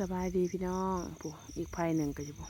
สบายดีพี่น้องปุ๊อีกภัยหนึ่งก็จะปุ๊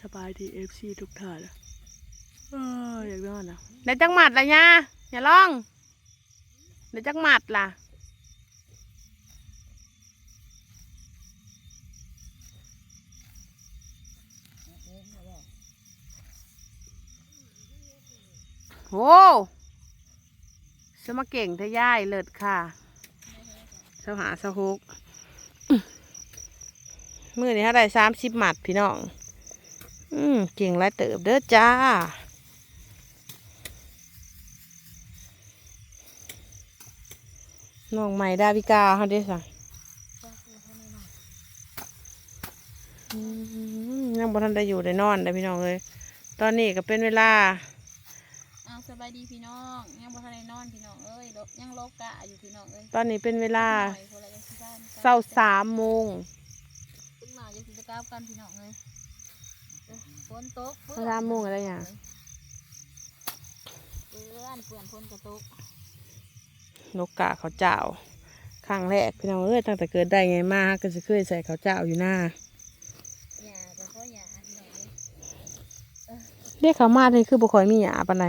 สบายดีเอฟซีทุกท่านอะเอออยากนอนนะได้จักหมัดละย่าอย่าร้องได้จักหมัดล่ะโอ้สมาเก่งทะย่ายเลิศค่ะเสหาเสหก มือนี้ถ้าได้สามสิบหมัดพี่น้อง อืมเก่งไรเติบเด้อจ้า น้องใหม่ดาวิกาเขาเด้สั่งอืมยังบ่ทันได้อยู่ได้นอนได้อพี่น้องเลย ตอนนี้ก็เป็นเวลาเอาสบายดีพี่น้องยังบ่ทันได้นอนพี่น้องเอ้ยลบยังโลกกะอยู่พี่น้องเอ้ยตอนนี้เป็นเวลาหน่อยคนละยังสิบ้านเศร้าสามโมง ตึ้งมาจะสิจะ ก้าวกันพี่น้องเอ้ยเอ้ยฝนตกเศร้าสามโมงอะไรอย่างเปื้อนเปื้อนฝนกระตกนกกาเขาวเจ้าครั้งแรกพี่น้องเอ้ยตั้งแต่เกิดได้ไงมาก็จะเคยใส่เขาวเจ้าอยู่หน้าหญ้าแต่ก็หญ้าพี่น้องเอ้ยเรียกเขามาเลยคือบุคอยมีหยาปานใด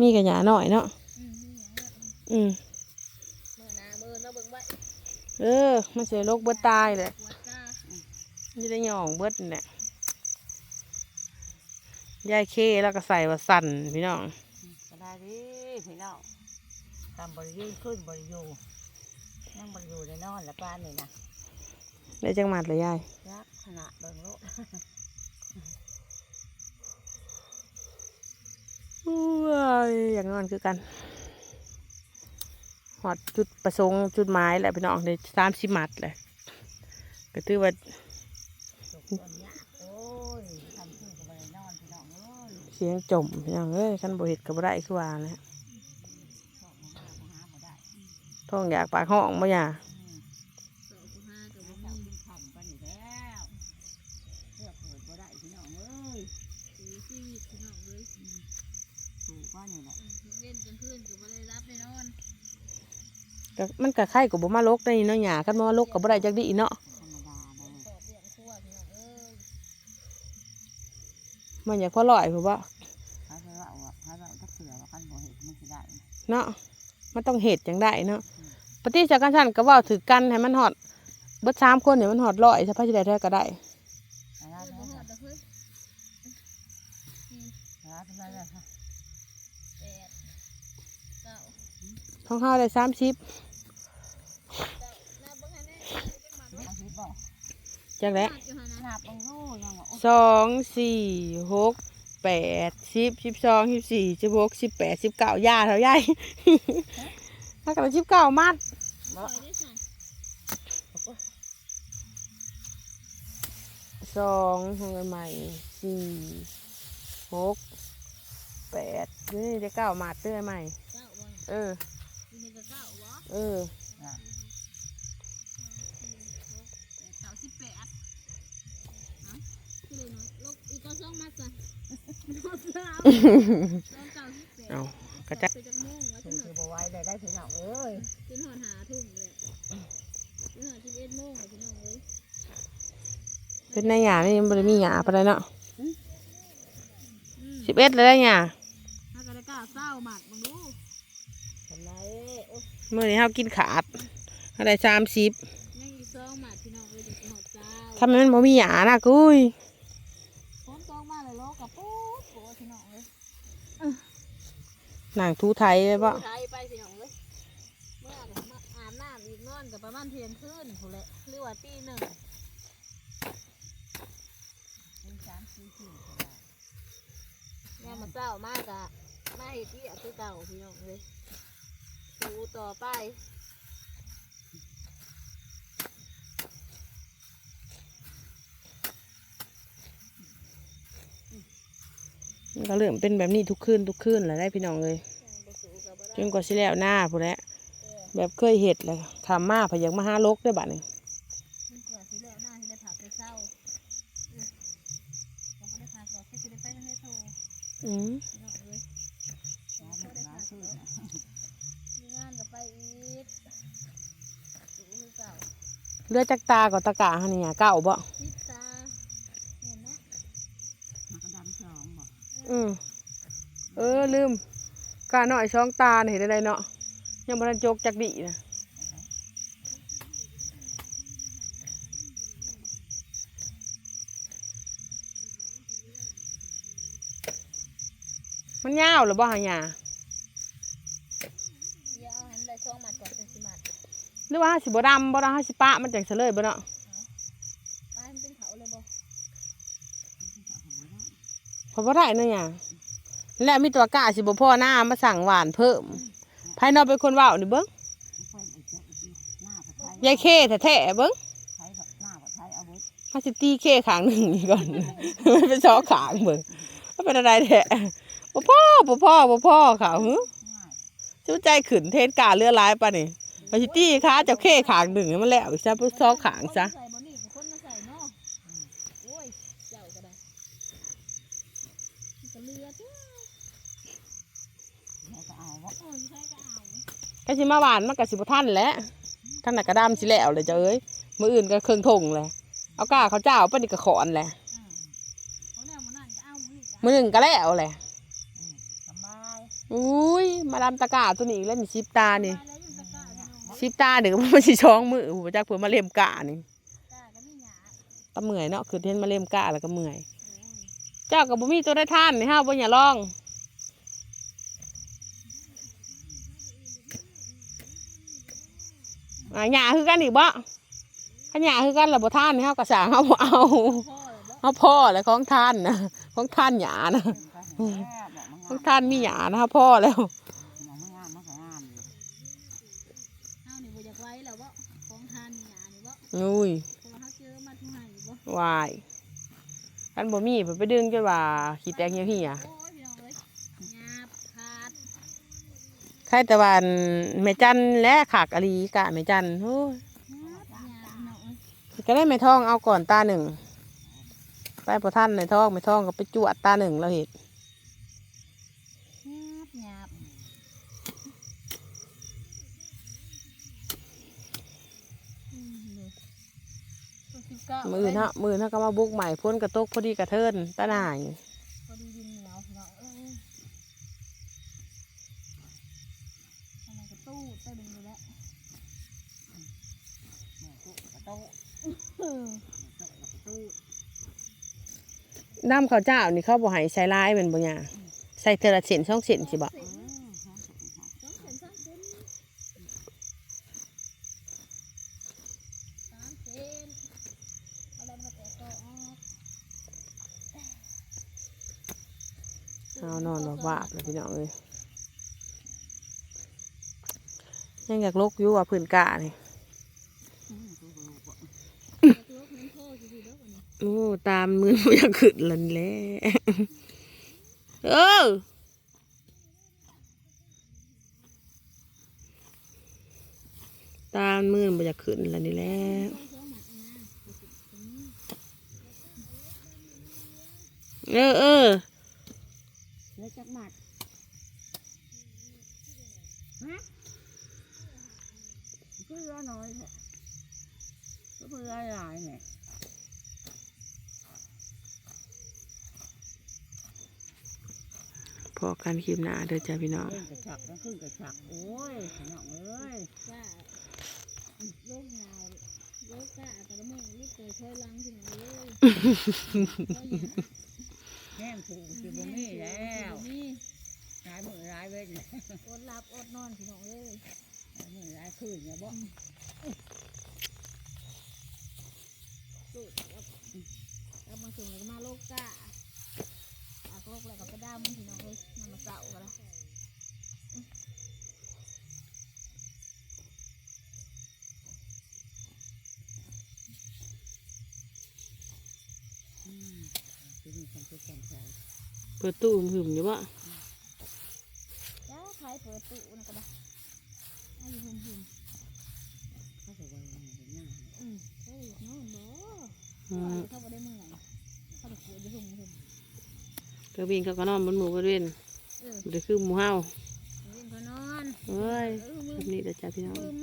มีกับหยาหน่อยเนาะอืมนี่หยังเนาะอืมเมื่อหนาเมื่อเราเบิ่งไว้ เออมันเสียโรคเบิดตายเลยปวดจ้ามั นจะได้หย่องเบิดนี่แหละยายเคแล้วก็ใส่ว่าสั่นพี่น้องก็ได้ดิพี่น้องทำบริยูขึ้นบริยูยังบริยูได้นอนและป้านนี่นะได้จังหมัดเลยยายรักขนาดเบิ่งโลกอุ้ยอย่างนอนคือกันหอดจุดประสงค์จุดหมายแหละพี่น้องได้สามสิบหมัดเลยก็ถือว่า สุกส่วนยากโอ้ยทำขึ้นกับบรินอนพี่น้องเอ้ย เสียงจมพี่น้องเอ้ยขันบเห็ดกับได้คือว่านะชอบมาหามาหาบ่ได้ท้องอยากปากห้องบ่อยาอืมสองผู้ห้ากับหาบ่เจ้ามีกินข้าวกันอยู่แล้วเลือกเกิดบ่ได้พี่น้องเอ้ยสีชีวิตพี่น้องเอ้ยสูกว่านี่แหละเว้นกลางคืนก็บ่ได้รับได้นอนก็มันก็ไข่กับบ่มาลกได้เนาะหยาคันบ่มาลกกับบ่ได้จักดีเนาะ มันอยากพอลอยเพราะว่าเขาจะว่าว่าเขาจะตักเสือว่ากันบ่เห็นมันสิได้เนาะมันต้องเห็ดจังได้เนาะปฏิจากกันฉันก็เว่าถือกันให้มันหอดเบิดสามคนเนี่ยมันหอดลอยถ้าพระสิได้เท่าก็ได้แต่ละเอ้ยบ่เนาะฮอดดอกเฮ้ยแต่ละเป็นไรเลยค่ะแปดเก้าท้องเฮาได้สามสิบ เก้านับเบิ่งให้แน่จังหวัด เอาคิดบอก จากแล้วนับอยู่หั่นนะหนาบางรูยังว่าโอ้ยสองสี่หกแปดสิบสิบสองสิบสี่สิบหกสิบแปดสิบเก้าย่าเท่าใหญ่ถ้ากับสิบเก้ามัดปล่อยได้สั่นสองทำกันใหม่สี่หกแปดนี่ได้เก้ามัดเตื้อใหม่เก้าบ่เอออยู่นี่ก็เก้าบ่เออ เก้าสิบแปดเอากระจะไปจากโมงว่าคืจนอหอคือดบ่ไหว้ได้ได้พี่น้องเอ้ยจนหอดหาทุ่มเลยจนหอดสิบเอ็ดโมงเลยพี่น้องเอ้ยเป็นในหยานี่มันบ่ได้มีหยาปานใดเนาะอืมสิบเอ็ดเลยได้หยาถ้าก็ได้กล้าเศร้าหมักมึงดูทำไรโอ้ยเมื่อนี้เฮากินขาดอะไรสามสิบยังอีกสองหมัดพี่น้องเอ้ยจะหอดเศร้าถ้ามันบ่มีหยานะกุ้ย ฝนตกมาเลยโลกกับปุ๊บปุ๊บพี่น้องเอ้ย หนังทูไทยเลยปะไทยไปพี่น้องเอ้ยเมื่อก็มาอาบน้ำอีกนอนกับประมาณเที่ยงคืนถูกแหลยหรือว่าตีหนึ่งเป็นสามสี่สี่เนี่ยมันเศร้ามากอะมาเห็ดที่คือเก่าพี่น้องเลยดูต่อไป ก็เริ่มเป็นแบบนี้ทุกคืนทุกคืนแหละได้พี่น้องเลยไปสู่กับบ่จได้นกว่าสิแล้วหน้าพู้นแหละเออแบบเคยเห็ดเลยทำมาพะยังมาหาลกด้วยบัดนี้มันกว่าสิแล้วหน้าที่ได้ผักไปเศร้าเออเราก็ได้ผักก่อนแค่สิได้ไปให้โทรอืมพี่น้องเลยร้านมันร้านซื้อนะมีงานกับไปอีกสู่คือเก่าเรือจักตากับตะกะหันนี่เก่าบ่ สิบตาเห็นนะ มันก็ดำสอง บ่อืมเออลืมกาหน่อยช่องตาเนี่ยเห็นได้เนาะยังบ่ทันจกจักดีนะมันยาวหรือบ่หายาเดี๋ยวเอาให้มันได้ช่องมัดก่อนเป็นสิมัดหรือว่าห้าสิบ่ดำบ่ดำห้าสิปะมันจังเฉลยบ่เนาะ ปลาให้มันเป็นเขาเลยบ่ เพราะบ่ได้เนาะหยและมีตัวกะสิบ่พ่อหน้ามาสั่งหวานเพิ่มภายนอกเป็นคนเว้านี่เบิ่งยายเข้แท้ๆเบิ่งไทยผัดหน้าผัดไทยเอาไว้ห้าสิตีเข้ขางหนึ่งนี่ก่อนมันเป็นซอกขางเบิ่งมันเป็นอะไรแท้บ่พ่อบ่พ่อบ่พ่อเขาหึง่ายชูใจขึ้นเทศกาเรือร้ายปะนี่มาสิตี้าเจ้าเข้ขางหนึ่งมันแล้วอีกซะซอกขางซะ คนใส่บ่นี่กับคนมาใส่เนาะโอ้ยเจ้าก็ได้มันก็เลือจ้า แล้วก็เอาว่า โอ้ยใช่ก็เอา ก็สิมาหวานมันก็สิบ่ทันแหล้วท่านน่ะกระดำสิแล้วเลยเจ้าเอ้ยมืออื่นก็เครื่องทงเลยเอาก้าเขาเจ้าปนี่ก็ขอนแหละอืมเพราะแนวมันนั่นก็เอามือจ้ะมือหนึ่งก็แล้วแหละสบายอุ้ยมาดำตะกร้าตัวนี้อีกแล้วนี่สิบตานี่ตายแล้วยังตะกร้าพี่น้องสิบตาเดี๋ยวก็มันสิช้องมือหูจักเพิ่นมาเล่มกะนี่ตาก็มีหยาตะเมื่อยเนาะคือเห็นมาเล่มกะแล้วก็เมื่อย เจ้าก็บ่มีตัวได้ท่านนี่ฮะบ่อย่าลองอ่า หญ้าคือกันอีกบ่ขันหญ้าคือกันแล้วบ่ท่านนี่เฮาก็สร้างเฮาบ่เอาพ่อเลยบ่เฮาพ่อแล้วของท่านนะของท่านหญ้านะเป็นไปเห็นแล้วบอกมันขงาองมท่านมีหญ้านะเฮาพ่อแล้วบอกมันงามมันก็งามอยู่เฮานี่บ่อยากไว้แล้วบ่ของทานหยานี่บ่อุ้ยเพราะว่าเฮาเจอมาทุกให้บ่วายคันบ่มีเพิ่นไปดึงจนว่าขี้แตกเหี่ยวเหี่ยโอ้ยพี่น้องเอ้ยหยาบขาด ใค รแต่ว่าอันแม่จันและขากอลีกะแม่จันโอ้ยหยาบหยาบพี่น้องเอ้ยก็ได้แม่ท้องเอาก่อนตาหนึ่งไปพอท่านในท้องแม่ท้องก็ไปจวดตาหนึ่งเราเห็นหยาบหยาบอืมนี่ตัวสิบเก้ามือเนาะมือเนาะก็มาบุกใหม่พ้นกระตกพอดีกระเทินตาหน่าย พอดีดินเหนียวพี่น้องเอ้ยอะไรก็ตู้ใต้ดินอยู่แล้ว แม่ตู้กระโต๊ะ อืม โต๊ะกระตู้ น้ำข้าวเจ้านี่เขาบ่ให้ใส่ลายเป็นบ่ยาใส่เทอละเส้นสองเส้นสิบ่เอานอนแบบว่าเลยพี่น้องเอ้ยยังอยากลกยู่ว่าพื้นกะนี่ อืมตู้กระโหลกอะ อยากลกน้ำพ่อสิสิเด้อวันนี้ โอ้ตามมือบ่อยากขึ้นลันแล้วเออตามมือบ่อยากขึ้นลันนี่แหล้วพ่อองหมัดนะเออเออแล้วจักหมัดฮะเพื่อน้อยแท้เพื่อหลายเนี่ย พอกันคลิปหน้าเด้อจ้าพี่น้องเล่นกระฉักแล้วขึ้นกระฉักโอ้ยน้องเอ้ย ว่าโรคงาวโรคกะกระมังรีบเกิดถอยหลังที่ไหนเลยแห้งถูกสิบนี่แล้วนี่ร้ายมือร้ายเว้ยเนี่ยอดหลับอดนอนพี่น้องเลยายมือร้ายคืนเนี่ยบ่สูดเอามาส่งแล้วก็มาโรคกะอากโรคแล้ว ก้ามัน้องเลยนำมาเสากันละเปิดตู้หึมอยู่บ่จ้าใครเปิดตู้นะก็ได้อันนี้หุ่มหุ่มเขาจะไว้ในหน้อืมเขาอยากนอนบ่อืมเขาบ่ได้เมื่อยเขาจะปวดจะหุ่มหุ่ม กระบินเขาก็นอนบนหมู่บริเวณเออบ่ได้คือหมู่เฮาเล่นเขานอน เอ้ยเออมึแบงบนี้เด้อจ้าพี่น้องมึง